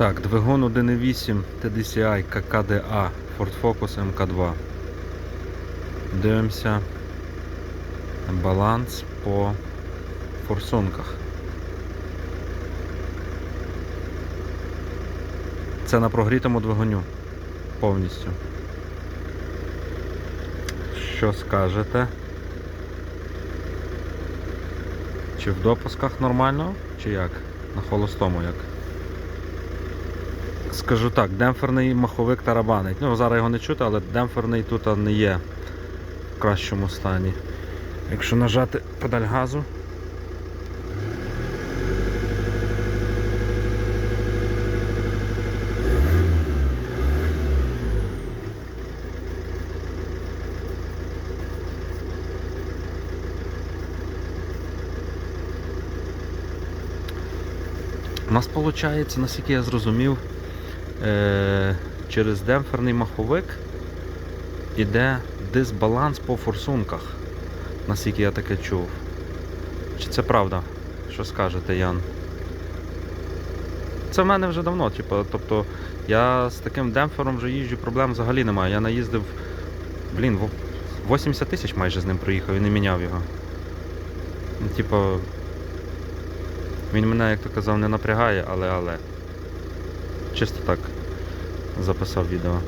Так, двигун 1.8 TDCI KKDA Ford Focus MK2. Дивимося баланс по форсунках. Це на прогрітому двигуню повністю. Що скажете? Чи в допусках нормально, чи як? На холостому як? Скажу так, демпферний маховик тарабанить. Ну, зараз його не чути, але демпферний тут не є в кращому стані. Якщо нажати педаль газу. У нас виходить, наскільки я зрозумів, через демпферний маховик іде дисбаланс по форсунках, наскільки я таке чув. Чи це правда? Що скажете, Ян? Це в мене вже давно, типу, тобто я з таким демпфером вже їжджу, проблем взагалі немає. Я наїздив, блін, 80 тисяч майже з ним проїхав і не міняв його. Ну, типу, він мене, як то казав, не напрягає, але але. Чисто так записав відео.